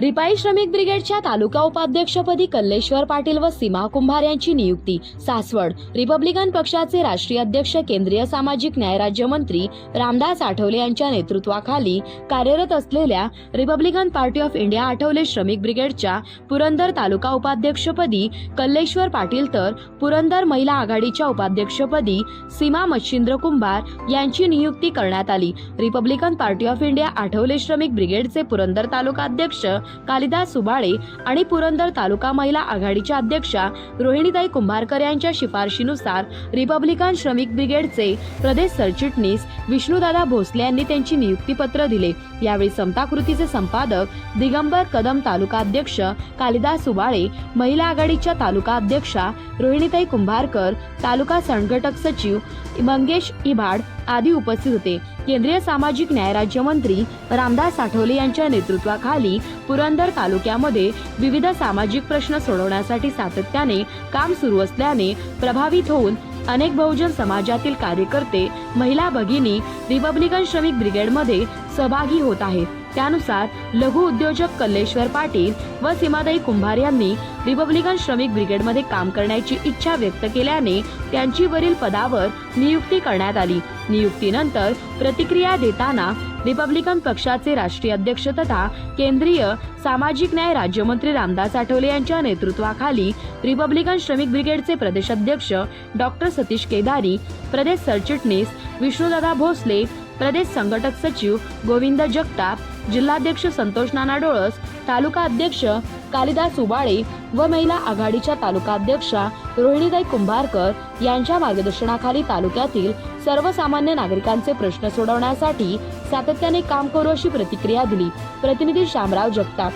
रिपाई श्रमिक ब्रिगेडच्या तालुका उपाध्यक्षपदी कल्लेश्वर पाटील व सीमा कुंभार यांची नियुक्ती. सासवड रिपब्लिकन पक्षाचे राष्ट्रीय अध्यक्ष केंद्रीय सामाजिक न्याय राज्यमंत्री रामदास आठवले यांच्या नेतृत्वाखाली कार्यरत असलेल्या Republican Party of India Athawale श्रमिक ब्रिगेडच्या पुरंदर तालुका उपाध्यक्षपदी कल्लेश्वर पाटील तर पुरंदर महिला आघाडीच्या उपाध्यक्षपदी सीमा मच्छिंद्र कुंभार यांची नियुक्ती करण्यात आली. Republican Party of India Athawale श्रमिक ब्रिगेडचे पुरंदर तालुका अध्यक्ष कालिदास सुबाळे आणि पुरंदर तालुका महिला आघाडीच्या अध्यक्षा रोहिणीताई कुंभारकर यांच्या शिफारशीनुसार रिपब्लिकन श्रमिक ब्रिगेडचे प्रदेश सरचिटणीस विष्णुदादा भोसले यांनी त्यांची नियुक्तीपत्र दिले. यावेळी समता कृतीचे संपादक दिगंबर कदम तालुका अध्यक्ष कालिदास सुबाळे महिला आघाडीच्या तालुका अध्यक्षा रोहिणीताई कुंभारकर तालुका संघटक सचिव मंगेश इभाड आदी उपस्थित होते. केंद्रीय सामाजिक न्याय राज्यमंत्री रामदास आठवले यांच्या नेतृत्वाखाली पुरंदर तालुक्यामध्ये विविध सामाजिक प्रश्न सोडवण्यासाठी सातत्याने काम सुरू असल्याने प्रभावित होऊन अनेक बहुजन समाजातील कार्यकर्ते महिला भगिनी रिपब्लिकन श्रमिक ब्रिगेडमध्ये सहभागी होत आहेत. त्यानुसार लघु उद्योजक कल्लेश्वर पाटील व सीमादाई कुंभार यांनी रिपब्लिकन श्रमिक ब्रिगेडमध्ये काम करण्याची इच्छा व्यक्त केल्याने त्यांची वरील पदावर नियुक्ती करण्यात आली. नियुक्तीनंतर प्रतिक्रिया देताना रिपब्लिकन पक्षाचे राष्ट्रीय अध्यक्ष तथा केंद्रीय सामाजिक न्याय राज्यमंत्री रामदास आठवले यांच्या नेतृत्वाखाली रिपब्लिकन श्रमिक ब्रिगेडचे प्रदेशाध्यक्ष डॉक्टर सतीश केदारी प्रदेश सरचिटणीस विष्णुदादा भोसले प्रदेश संघटक सचिव गोविंद जगताप जिल्हाध्यक्ष संतोष नाना डोळस तालुका अध्यक्ष कालिदास उबाळे व महिला आघाडीच्या तालुका अध्यक्षा रोहिणीताई कुंभारकर यांच्या मार्गदर्शनाखाली तालुक्यातील सर्वसामान्य नागरिकांचे प्रश्न सोडवण्यासाठी सातत्याने काम करू अशी प्रतिक्रिया दिली. प्रतिनिधी शामराव जगताप.